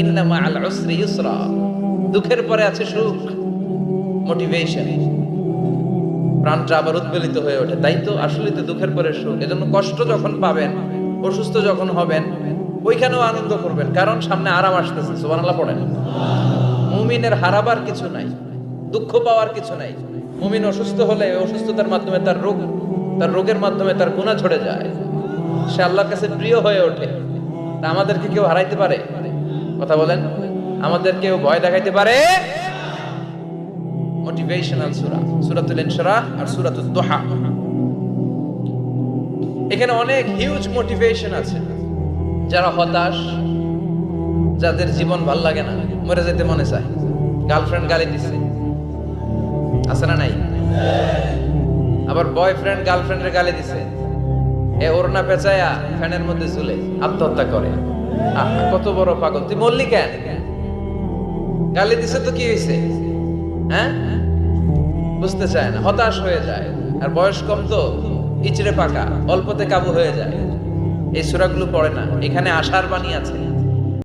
ইন্না মাআল উসরি ইউসরা। দুঃখের পরে আছে সুখ মোটিভেশন প্রাণটা আবার উদ্বেলিত হয়ে ওঠে, তাই তো? আসলে তো দুঃখের পরে সুখ। এজন্য কষ্ট যখন পাবেন, অসুস্থ যখন হবেন, ওইখানেও আনন্দ করবেন। কারণ সামনে আরাম আসতেছে, সুবহানাল্লাহ পড়েন। মুমিনের হারাবার কিছু নাই, দুঃখ পাওয়ার কিছু নাই। মুমিন অসুস্থ হলে অসুস্থতার মাধ্যমে তার রোগ, তার রোগের মাধ্যমে তার গুণা ঝরে যায়। সে আল্লাহর কাছে প্রিয় হয়ে ওঠে। তা আমাদেরকে কেউ হারাইতে পারে? কথা বলেন। আমাদের কেউ ভয় দেখাইতে পারে। মোটিভেশনাল সূরা সূরাতুল আর সূরাতুদ দুহা। এখানে অনেক হিউজ মোটিভেশন আছে। যারা হতাশ, যাদের জীবন ভালো লাগে না, মরে যেতে মনে চায়। গার্লফ্রেন্ড গালি দিছে। আছে না নাই? আবার বয়ফ্রেন্ড গার্লফ্রেন্ডের গালি দিছে। এ ওড়না পেঁচায়া ফ্যানের মধ্যে ঝুলে আত্মহত্যা করে। কত বড় পাগল। তুই মরলি কেন? গালি দিছে তো কি হয়েছে হ্যাঁ? বুঝতে চায় না, হতাশ হয়ে যায়। আর বয়স কম তো, ইচড়ে পাকা, অল্পতে কাবু হয়ে যায়। এই সুরাগুলো পড়ে না, এখানে আশার বাণী আছে।